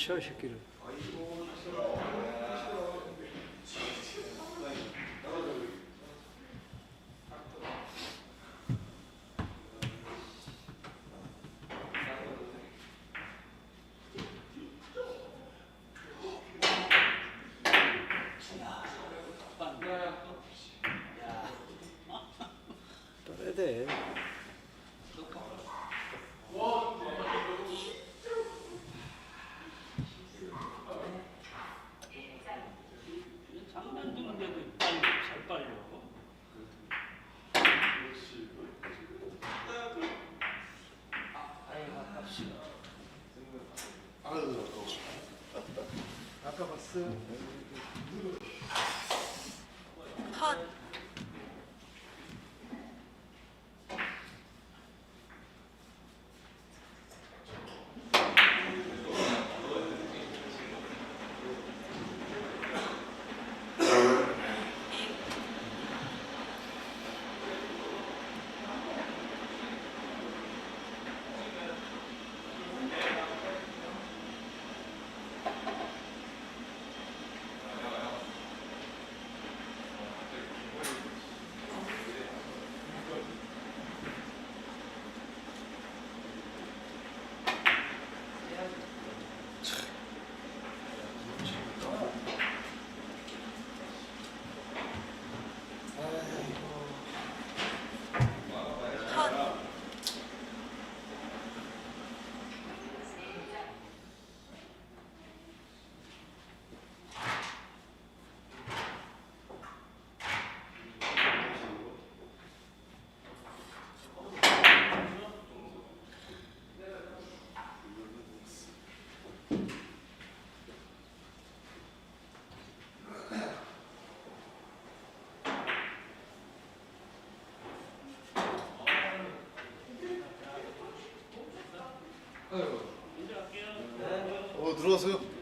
치워 이 새끼를. 떠야 돼. 장난 주는데도 빨리 살 빨려. 아까 봤어. 헛, 헛, 어 들어가세요.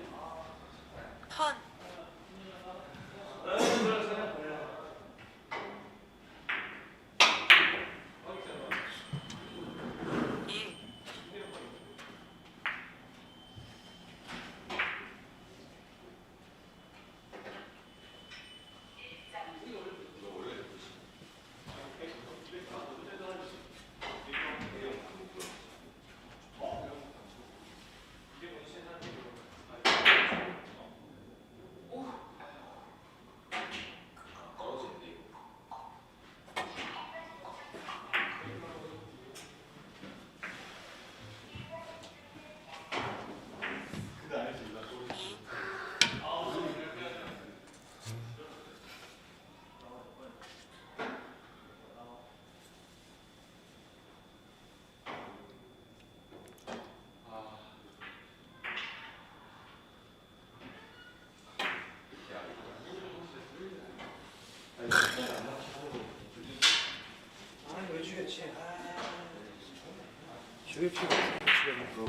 죽일 필요 없어.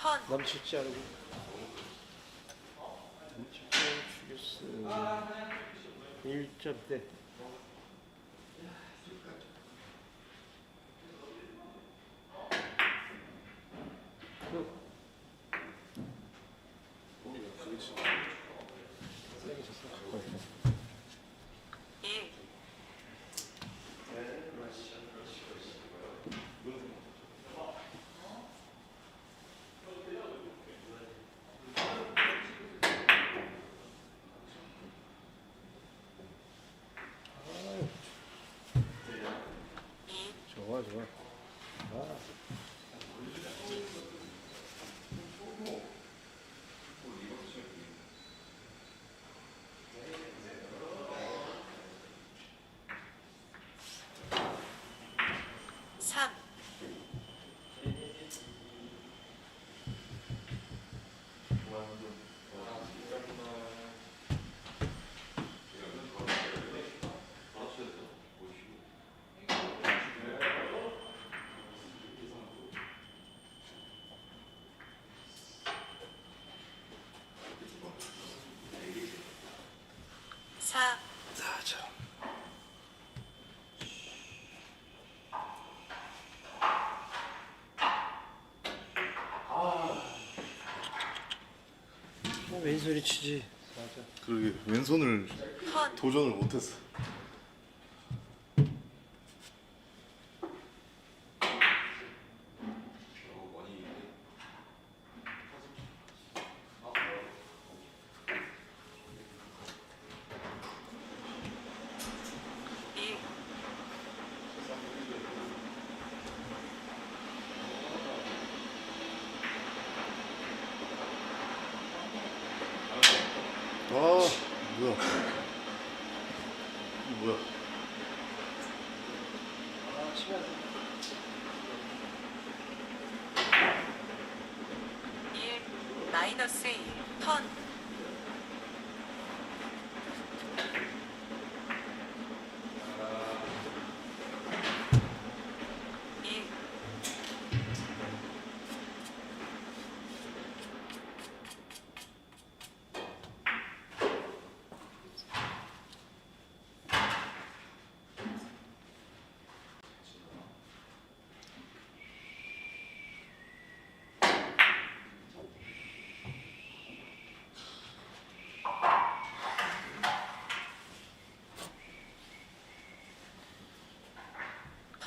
헛, 넘칠지 않고. 넘칠지 않고 죽였어. 1점대. 세게 쳤어. 일, 이, 좋아 좋아. 아. 어, 왼손이 치지. 맞아. 그러게 왼손을 턴 도전을 못했어. 일 아 뭐야? 뭐야? 마이너스 일턴 일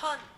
턴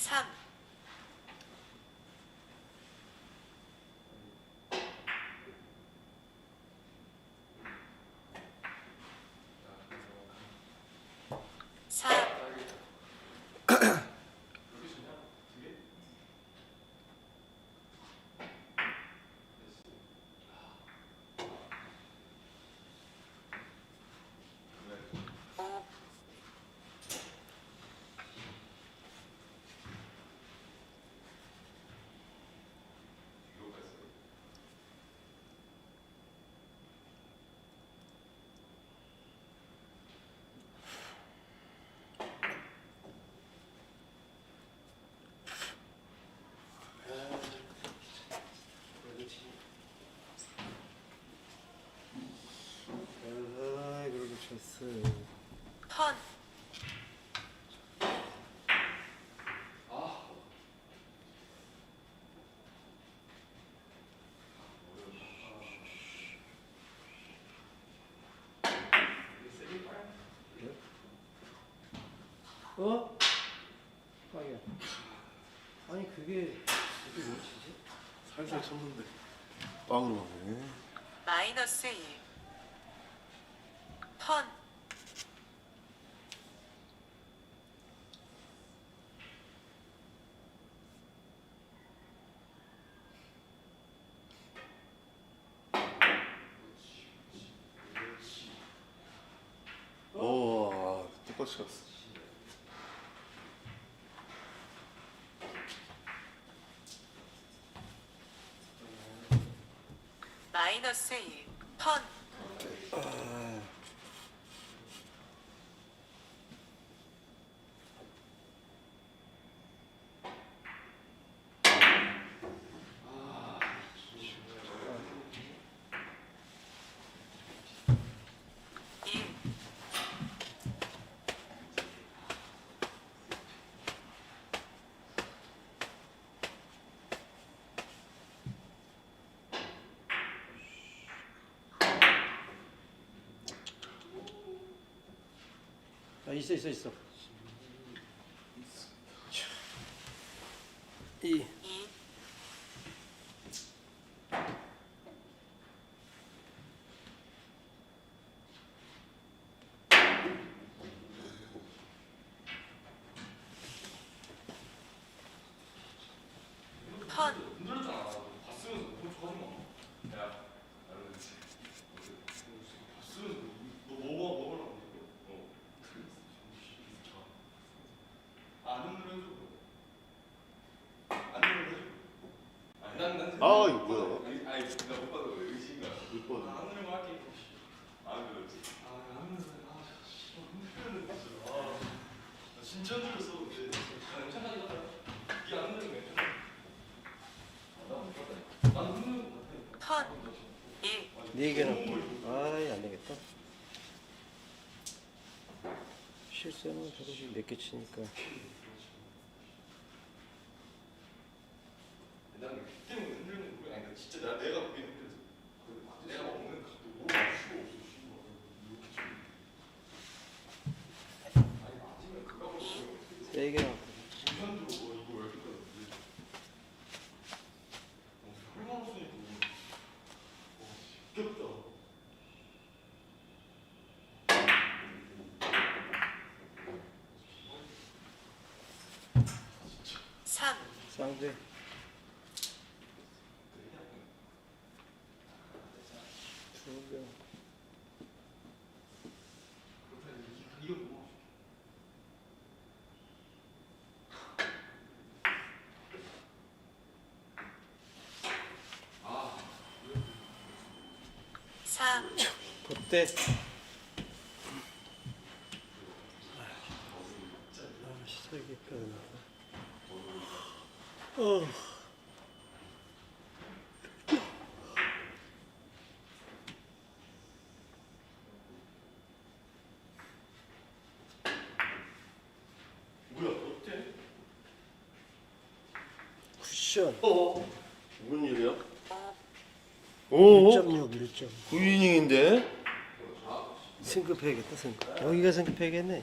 3 어? 빵이야. 아니 그게 이게 뭐 치지? 살살 쳤는데 빵으로 가네. 마이너스 1 턴, 오, 똑같이 갔어. 마이너스 1 턴, 일 아 있어 있어 있어. 아, 이거 뭐야? 아니 못 할게. 그렇지. 누르서 아 진짜. 아 진짜 흔들렸어 근데 아 괜찮다니까 이게 안 누르는 거야 난 흔드는 거 같아. 턴, 1네 개는 아이 안 되겠다. 실수는 저것이 몇개 치니까. 나는 그 때문에 흔들리는 거야 아니 나 진짜 나 내가 보기엔 흔들렸어 내가 먹는 각도 뭐 수가 없어 씨발 아니 맞으면 그거 보고 네 개나. 인간적으로 뭐 이거 왜 이렇게 끊었지? 어, 얼마나 쓰니까 와, 지겹다. 3 이거 뭐?4 덧대. 아, 시작이니까. 어. 뭐야, 어때? 쿠션. 어? 무슨 일이야? 5 오? 1.6, 1.6. 9이닝인데? 승급해야겠다, 승급. 여기가 승급해야겠네.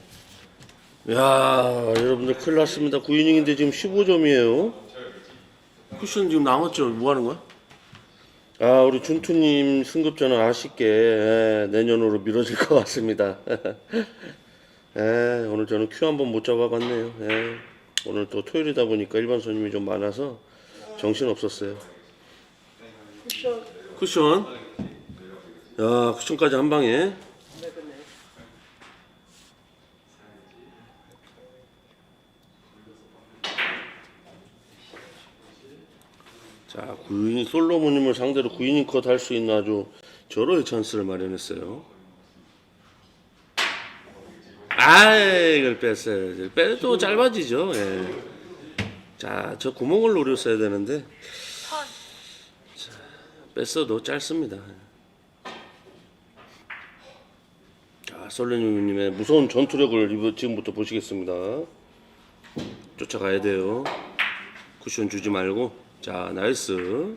야 여러분들 큰일 났습니다. 9이닝인데 지금 15점이에요. 쿠션 지금 남았죠? 뭐 하는 거야? 아, 우리 준투님 승급전은 아쉽게 예, 내년으로 미뤄질 것 같습니다. 예, 오늘 저는 큐 한번 못 잡아봤네요. 예, 오늘 또 토요일이다 보니까 일반 손님이 좀 많아서 정신 없었어요. 쿠션. 쿠션. 야, 쿠션까지 한 방에. 자, 구인이 솔로몬님을 상대로 구인이 컷할 수 있는 아주 절호의 찬스를 마련했어요. 아이, 이걸 뺐어요. 빼도 짧아지죠. 예. 자, 저 구멍을 노렸어야 되는데 턴, 뺐어도 짧습니다. 자, 솔레님의 무서운 전투력을 지금부터 보시겠습니다. 쫓아가야 돼요. 쿠션 주지 말고. 자, 나이스. 1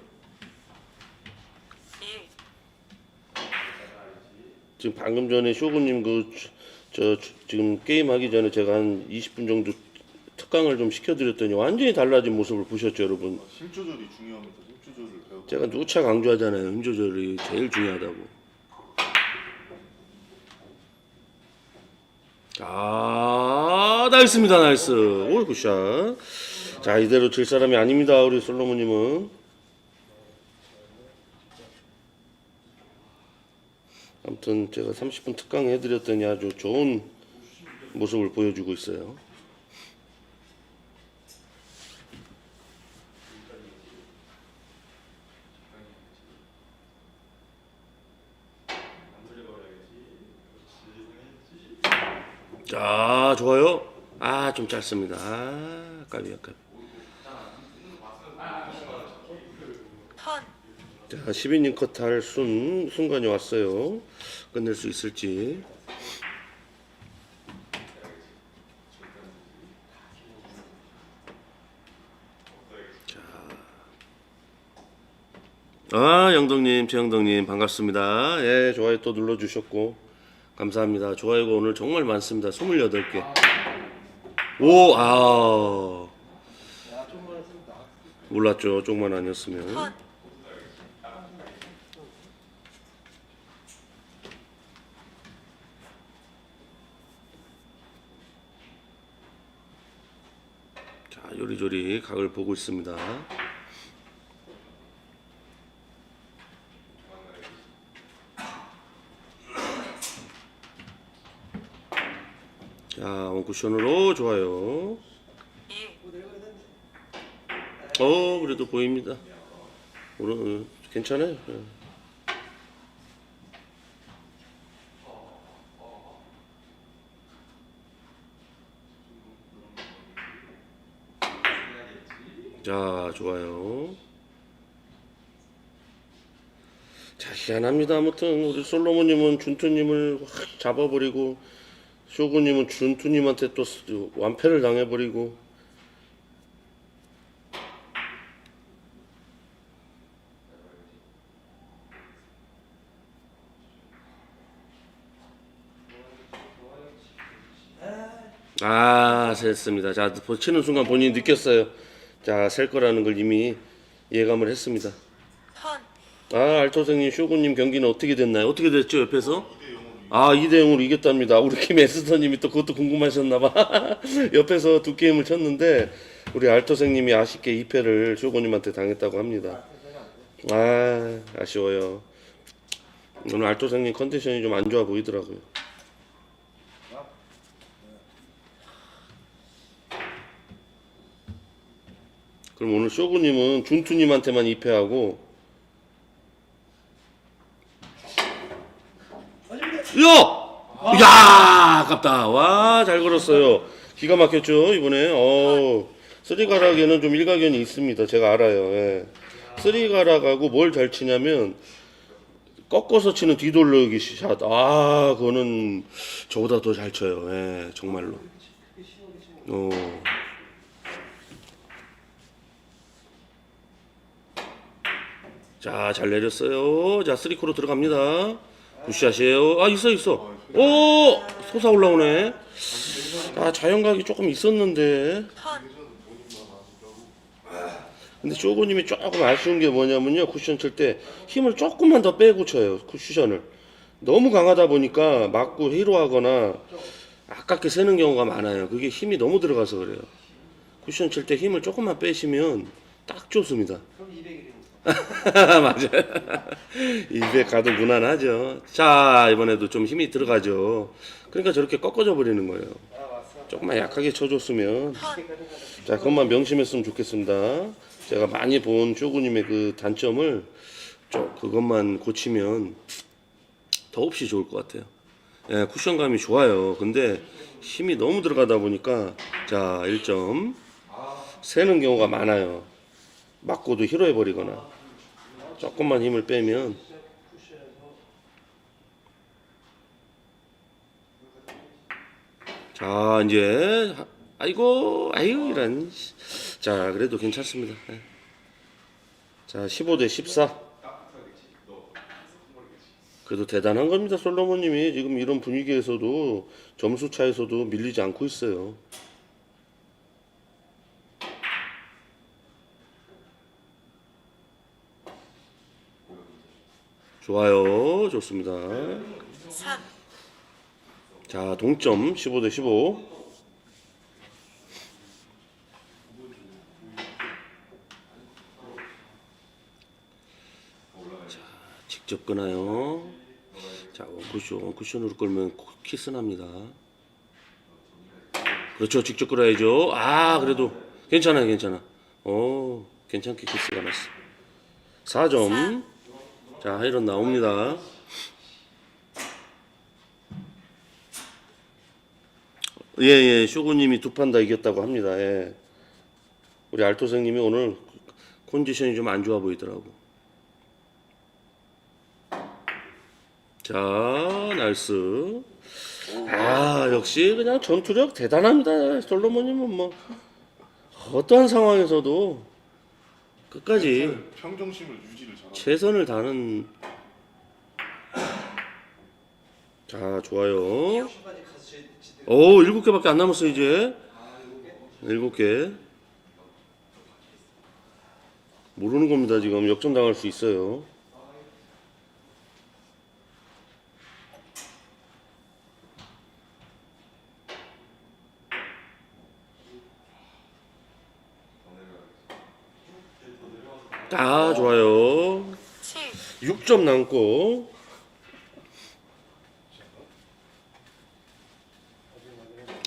지금 방금 전에 쇼구님 그저 주- 지금 게임 하기 전에 제가 한 20분 정도 특강을 좀 시켜드렸더니 완전히 달라진 모습을 보셨죠, 여러분. 힘 조절이 중요합니다. 제가 누차 강조하잖아요. 힘 조절이 제일 중요하다고. 아, 나이스입니다, 나이스. 오, 굿샷. 자, 이대로 질 사람이 아닙니다, 우리 솔로몬님은. 아무튼 제가 30분 특강 해드렸더니 아주 좋은 모습을 보여주고 있어요. 자, 좋아요. 아, 좀 짧습니다. 아, 까비, 까비. 턴 자, 12인 컷할 순, 순간이 왔어요. 끝낼 수 있을지. 자. 아, 영덕님, 최영덕님, 반갑습니다. 예, 좋아요 또 눌러주셨고. 감사합니다. 좋아요가 오늘 정말 많습니다. 28개. 오, 아. 몰랐죠. 쪽만 아니었으면. 턴 자, 요리조리 각을 보고 있습니다. 자, 원 쿠션으로 좋아요. 1 어, 그래도 보입니다. 어, 괜찮아요. 예. 자, 좋아요. 자, 희한합니다. 아무튼 우리 솔로몬님은 준투님을 확 잡아버리고 쇼구님은 준투님한테 또 스- 완패를 당해버리고 아, 셌습니다. 자, 치는 순간 본인이 느꼈어요. 자, 셀 거라는 걸 이미 예감을 했습니다. 턴 아, 알토생님, 쇼군님 경기는 어떻게 됐나요? 어떻게 됐죠, 옆에서? 아, 2대 0으로 이겼답니다. 우리 김 에스터 님이 또 그것도 궁금하셨나 봐. 옆에서 두 게임을 쳤는데, 우리 알토생 님이 아쉽게 2패를 쇼군님한테 당했다고 합니다. 아, 아쉬워요. 오늘 알토생 님 컨디션이 좀 안 좋아 보이더라고요. 그럼 오늘 쇼구님은 준투님한테만 2패하고 야! 야! 아깝다. 와, 잘 걸었어요. 기가 막혔죠, 이번에. 어, 쓰리가락에는 좀 일가견이 있습니다. 제가 알아요. 예. 쓰리가락하고 뭘 잘 치냐면, 꺾어서 치는 뒤돌려기 샷. 아, 그거는 저보다 더 잘 쳐요. 예, 정말로. 어. 자, 잘 내렸어요. 자, 쓰리코로 들어갑니다. 굿샷이에요. 아, 있어, 있어. 오! 솟아 올라오네. 아, 자연각이 조금 있었는데. 턴 근데 쇼고님이 조금 아쉬운 게 뭐냐면요. 쿠션 칠 때 힘을 조금만 더 빼고 쳐요. 쿠션을. 너무 강하다 보니까 맞고 히로하거나 아깝게 세는 경우가 많아요. 그게 힘이 너무 들어가서 그래요. 쿠션 칠 때 힘을 조금만 빼시면 딱 좋습니다. 맞아요. 200 가도 무난하죠. 자, 이번에도 좀 힘이 들어가죠. 그러니까 저렇게 꺾어져 버리는 거예요. 조금만 약하게 쳐줬으면. 턴 자, 그것만 명심했으면 좋겠습니다. 제가 많이 본 쇼구님의 그 단점을 좀 그것만 고치면 더없이 좋을 것 같아요. 예, 쿠션감이 좋아요. 근데 힘이 너무 들어가다 보니까 자, 1점 새는 경우가 많아요. 맞고도 히로해버리거나 조금만 힘을 빼면 자 이제 하- 아이고 아이고 이런 자 그래도 괜찮습니다 예. 자 15대 14 그래도 대단한 겁니다. 솔로몬님이 지금 이런 분위기에서도 점수 차에서도 밀리지 않고 있어요. 좋아요. 좋습니다. 3, 자, 동점 15 대 15. 자, 직접 끄나요? 자, 원쿠션, 원쿠션으로 끌면 키스 납니다. 그렇죠, 직접 끌어야죠. 아, 그래도 괜찮아요, 괜찮아. 오, 괜찮게 키스가 났어. 4점. 자, 하이런 나옵니다. 예, 예, 쇼구님이 두 판 다 이겼다고 합니다. 예. 우리 알토생님이 오늘 컨디션이 좀 안 좋아 보이더라고. 자, 나이스. 아, 역시 그냥 전투력 대단합니다. 솔로몬님은 뭐 어떠한 상황에서도 끝까지 평정심을 유지를 잘하고 최선을 다하는. 자, 좋아요. 오, 일곱 개밖에 안 남았어 이제. 아 일곱 개. 모르는 겁니다 지금 역전 당할 수 있어요. 아 좋아요. 7, 6점 남고.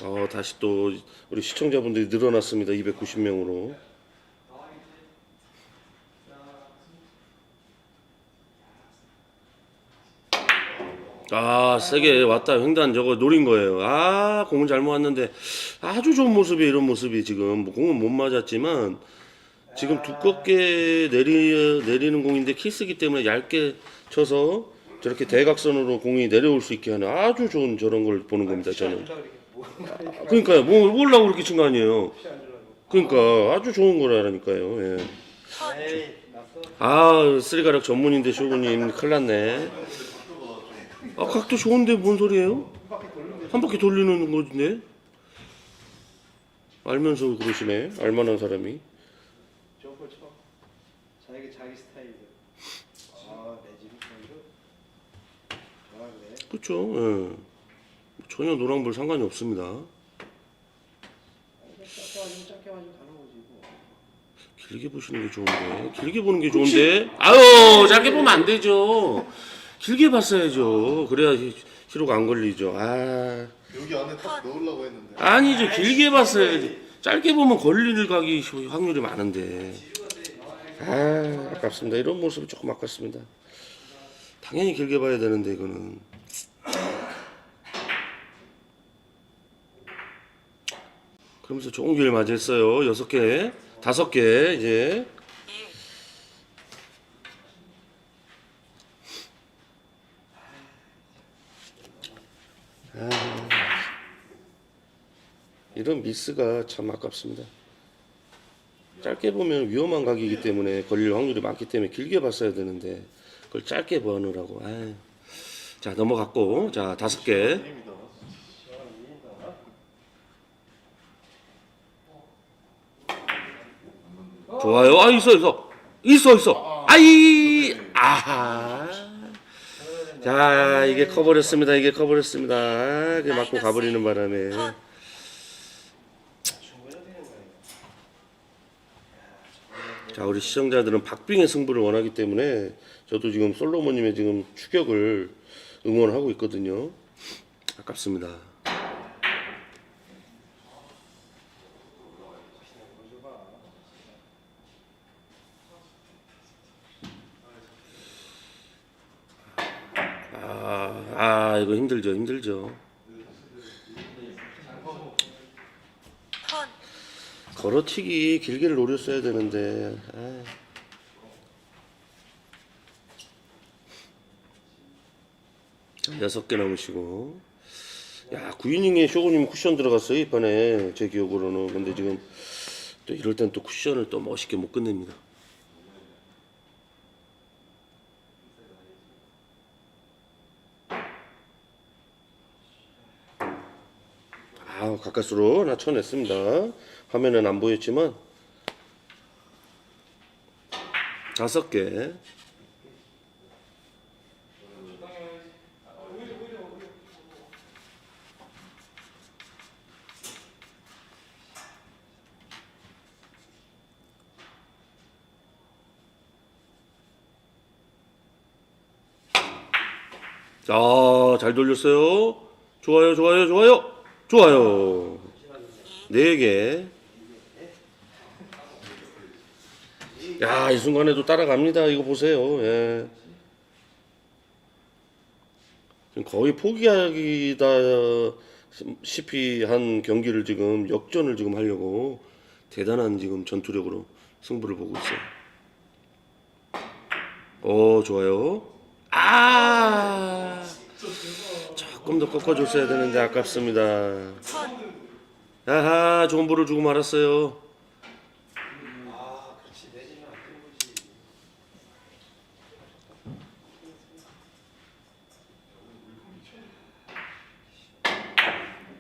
어, 다시 또 우리 시청자분들이 늘어났습니다. 290명으로. 아, 세게 왔다. 횡단 저거 노린 거예요. 아, 공은 잘못 왔는데 아주 좋은 모습이 이런 모습이 지금 뭐 공은 못 맞았지만 지금 두껍게 내리, 내리는 공인데 키스기 때문에 얇게 쳐서 저렇게 대각선으로 공이 내려올 수 있게 하는 아주 좋은 저런 걸 보는 겁니다, 저는. 그러니까요, 뭐, 뭘라고 그렇게 친 거 아니에요. 그러니까 아주 좋은 거라니까요, 예. 아, 쓰리가락 전문인데 쇼구님 큰일 났네. 아, 각도 좋은데 뭔 소리예요? 한 바퀴 돌리는 건데? 알면서 그러시네, 알만한 사람이. 좋은 걸 쳐. 자기 자기 스타일대로. 아내 집이 좋아하네. 그렇죠. 예. 전혀 노랑불 상관이 없습니다. 길게 보시는 게 좋은데. 길게 보는 게 좋은데. 아유, 짧게 보면 안 되죠. 길게 봤어야죠. 그래야 히- 희로가 안 걸리죠. 아, 여기 안에 딱 넣으려고 했는데 아니죠. 길게 봤어야지. 짧게 보면 걸릴 각이 확률이 많은데. 아, 아깝습니다. 이런 모습은 조금 아깝습니다. 당연히 길게 봐야 되는데 이거는. 그러면서 좋은 기회를 맞이했어요. 여섯 개, 다섯 개 이제. 1, 이런 미스가 참 아깝습니다. 짧게 보면 위험한 각이기 때문에 걸릴 확률이 많기 때문에 길게 봤어야 되는데 그걸 짧게 보느라고. 자 넘어갔고 자 다섯 개. 게임이다 좋아요. 아 있어 있어 있어 있어. 아이 아하. 자 이게 커버렸습니다. 이게 커버렸습니다. 아, 그 맞고 가버리는 바람에. 자 우리 시청자들은 박빙의 승부를 원하기 때문에 저도 지금 솔로몬님의 지금 추격을 응원하고 있거든요. 아깝습니다. 아, 아 이거 힘들죠, 힘들죠. 턴, 걸어치기 길게를 노렸어야 되는데. 아. 자, 여섯 개 남으시고. 야, 구이닝에 쇼고님 쿠션 들어갔어요, 이판에. 제 기억으로는. 근데 지금 또 이럴 땐 또 쿠션을 또 멋있게 못 끝냅니다. 가까스로 하나 쳐냈습니다. 화면은 안 보였지만 다섯 개. 자, 잘 돌렸어요. 좋아요, 좋아요, 좋아요. 좋아요. 네 개. 야, 이 순간에도 따라갑니다. 이거 보세요. 예. 지금 거의 포기하기다 시피 한 경기를 지금 역전을 지금 하려고 대단한 지금 전투력으로 승부를 보고 있어요. 오, 좋아요. 아! 조금 더 꺾어줬어야 되는데 아깝습니다. 턴 아하, 좋은 볼을 주고 말았어요.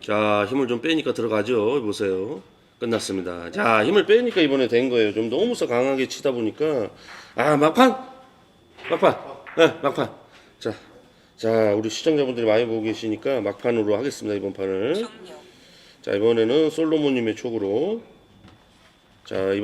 자, 힘을 좀 빼니까 들어가죠. 보세요. 끝났습니다. 자, 힘을 빼니까 이번에 된 거예요. 좀 너무 서 강하게 치다 보니까 아, 막판. 막판. 네, 막판. 자. 자, 우리 시청자분들이 많이 보고 계시니까 막판으로 하겠습니다. 이번 판을. 종료 자, 이번에는 솔로몬 님의 촉으로 자, 이번